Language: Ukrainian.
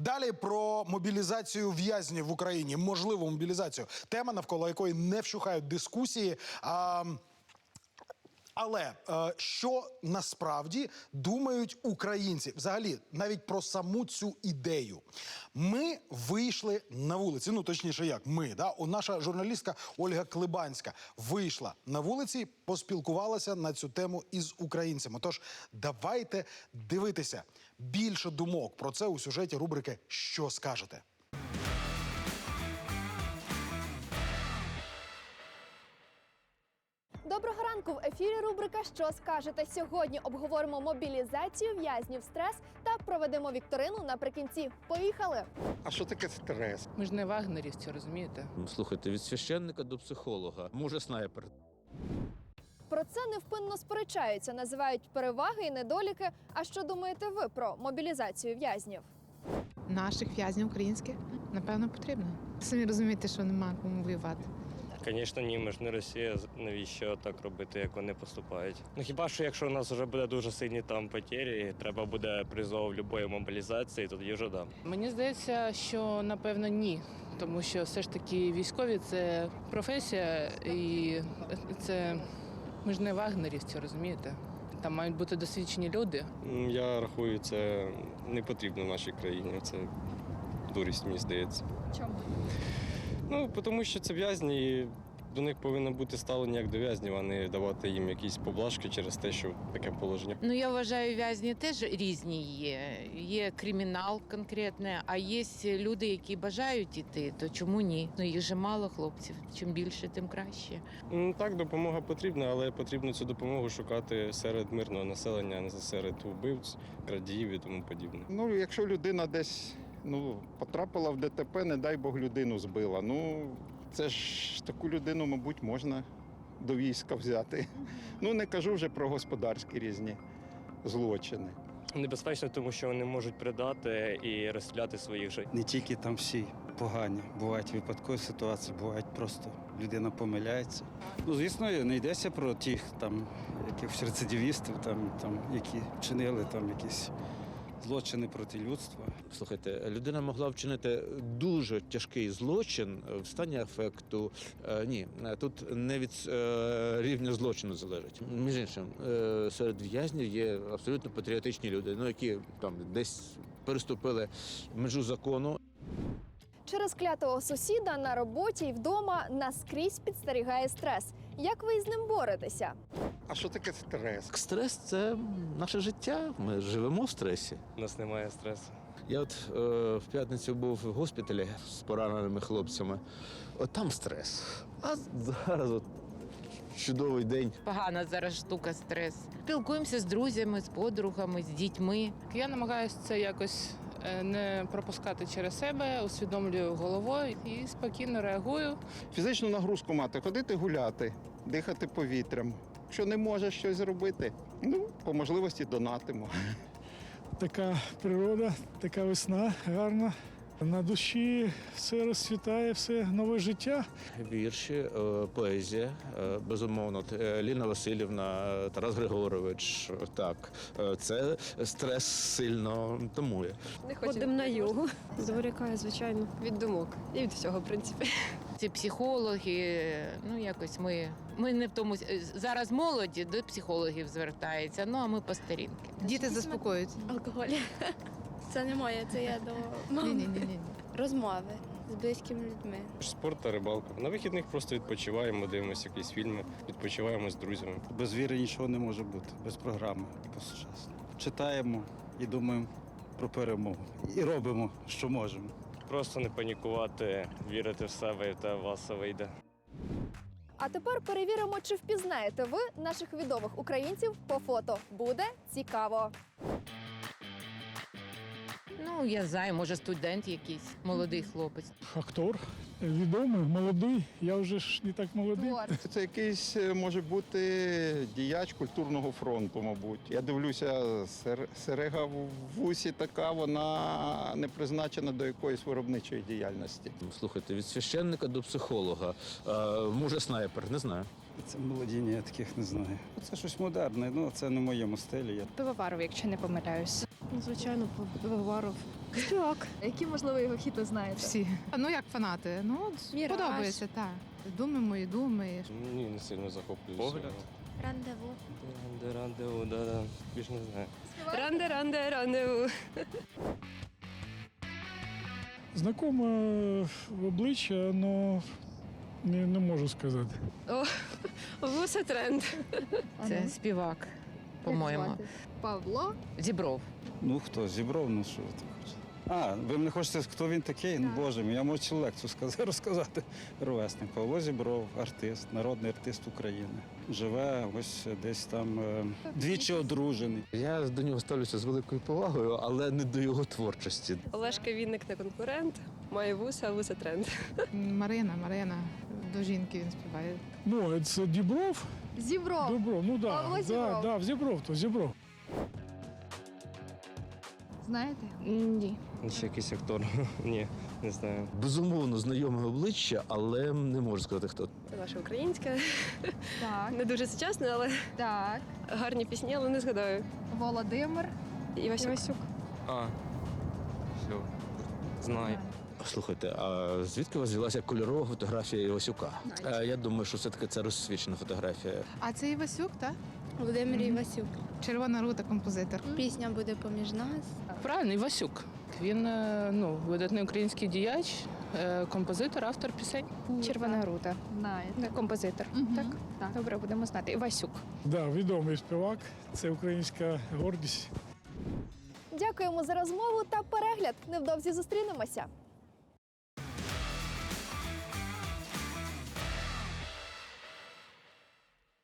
Далі про мобілізацію в'язнів в Україні, можливу мобілізацію. Тема, навколо якої не вщухають дискусії. А, але е, що насправді думають українці? Взагалі, навіть про саму цю ідею. Ми вийшли на вулиці. Ну точніше, як ми, да? О, наша журналістка Ольга Клибанська вийшла на вулиці, поспілкувалася на цю тему із українцями. Тож давайте дивитися більше думок про це у сюжеті рубрики Що скажете? Ранку в ефірі. Рубрика Що скажете сьогодні? Обговоримо мобілізацію в'язнів, стрес та проведемо вікторину наприкінці. Поїхали! А що таке стрес? Ми ж не вагнерівці, розумієте? Слухайте, від священника до психолога, може снайпер. Про це невпинно сперечаються, називають переваги і недоліки. А що думаєте ви про мобілізацію в'язнів? Наших в'язнів українських напевно потрібно. Самі розумієте, що нема кому воювати. Звісно, ні, ми ж не Росія. Навіщо так робити, як вони поступають? Ну хіба що якщо у нас вже буде дуже сильні там потері, треба буде призов любої мобілізації, тоді вже да. Мені здається, що напевно ні. Тому що все ж таки військові це професія, і це ми ж не вагнерівці, розумієте? Там мають бути досвідчені люди. Я рахую, це не потрібно нашій країні. Це дурість, мені здається. Чому? Ну тому що це в'язні. і До них повинно бути ставлення як до в'язнів, а не давати їм якісь поблажки через те, що таке положення. Ну я вважаю, в'язні теж різні є. Є кримінал конкретне, а є люди, які бажають іти, то чому ні? Ну їх же мало хлопців. Чим більше, тим краще. М, Так, допомога потрібна, але потрібно цю допомогу шукати серед мирного населення, а не серед вбивць, крадіїв і тому подібне. Ну, якщо людина десь ну, потрапила в ДТП, не дай Бог людину збила. Ну, це ж таку людину, мабуть, можна до війська взяти. Ну, не кажу вже про господарські різні злочини. Небезпечно, тому що вони можуть придати і розстріляти своїх же. не тільки там всі погані. Бувають випадкові ситуації, бувають просто людина помиляється. Ну, звісно, не йдеться про тих там якихось рецидивістів, там, там, які вчинили там якісь злочини проти людства. Слухайте, людина могла вчинити дуже тяжкий злочин в стані афекту. Е, ні, тут не від е, рівня злочину залежить. Між іншим, е, серед в'язнів є абсолютно патріотичні люди, ну які там десь переступили межу закону. Через клятого сусіда на роботі і вдома наскрізь підстерігає стрес. Як ви із ним боретеся? А що таке стрес? Стрес це наше життя. Ми живемо в стресі. У нас немає стресу. Я от е, в п'ятницю був в госпіталі з пораненими хлопцями. От там стрес. А зараз от чудовий день. Погана зараз штука стрес. Спілкуємося з друзями, з подругами, з дітьми. Я намагаюся це якось не пропускати через себе, усвідомлюю головою і спокійно реагую. Фізичну нагрузку мати, ходити гуляти, дихати повітрям. Якщо не можеш щось зробити, ну, по можливості донатимо. така природа, така весна гарна. На душі все розцвітає, все нове життя. Вірші, е, поезія, е, безумовно. Ліна Васильівна, е, Тарас Григорович. е, Так, Е, це стрес сильно тамує. Ходимо на йогу. Зволікає, звичайно, від думок і від всього, в принципі. Ці психологи, ну якось ми, ми не в тому зараз молоді до психологів звертається. Ну а ми по старінки. Діти заспокоюють. Алкоголь. Це не моє, це я до Ні, ні, ні, ні. розмови з близькими людьми. Спорт та рибалка. На вихідних просто відпочиваємо, дивимося якісь фільми, відпочиваємо з друзями. Без віри нічого не може бути, без програми по-сучасному. Читаємо і думаємо про перемогу. І робимо, що можемо. Просто не панікувати, вірити в себе, і те у вас все вийде. А тепер перевіримо, чи впізнаєте ви наших відомих українців по фото. Буде цікаво. Ну я знаю, може студент якийсь, молодий хлопець. Актор відомий, молодий. Я вже ж не так молодий. Це якийсь е, може бути діяч культурного фронту, мабуть. Я дивлюся, сер- серега в вусі така, вона не призначена до якоїсь виробничої діяльності. Слухайте, від священника до психолога. Е, Може снайпер, не знаю. Це молодіння, я таких не знаю. Це щось модерне, ну це не в моєму стилі. Пивоваров, якщо не помиляюсь. Ну, звичайно, пивоваров. Співак. Які, можливо, його хіти знаєте? Всі. Ну як фанати? Ну, от Міраж. подобається, так. Думи мої думи. Ні, не сильно захоплююся. Погляд? Рандеву. Ранде, рандеву, да-да. Більш не знаю. Ранде, ранде, рандеву. Знакоме в обличчя, але не, не можу сказати. Вуса тренд. Це співак, по-моєму. Павло. Зібров. Ну хто, зібрав, ну що ви так хочете? А, ви мене хочете, хто він такий? Ну, Боже мій, я можу лекцію сказати, розказати. Ровесник Павло Зібров, артист, народний артист України. Живе ось десь там е, двічі одружений. Я до нього ставлюся з великою повагою, але не до його творчості. Олешка Вінник не конкурент. Має вуса, а вуса тренд. Марина, Марина. До жінки він співає. Ну, це Дібров. Зібров. Дібров, ну да, Павло да, Зібров. да, Зібров, то Зібров. Знаєте? Ні. Ще якийсь актор. Ні, не знаю. Безумовно, знайоме обличчя, але не можу сказати хто. Це наша українська. Так. Не дуже сучасна, але Так. гарні пісні, але не згадаю. Володимир. Івасюк. А, все. Знаю. Слухайте, а звідки у вас взялася кольорова фотографія Івасюка? Е, Я думаю, що все-таки це розсвічена фотографія. А це Івасюк, так? Володимир Івасюк. Червона рута, композитор. Пісня буде поміж нас. Правильно, Івасюк. Він е, ну, видатний український діяч, е, композитор, автор пісень. Червона рута. Знаєте. Композитор. Так. Добре, будемо знати. Івасюк. Да, відомий співак. Це українська гордість. Дякуємо за розмову та перегляд. Невдовзі зустрінемося.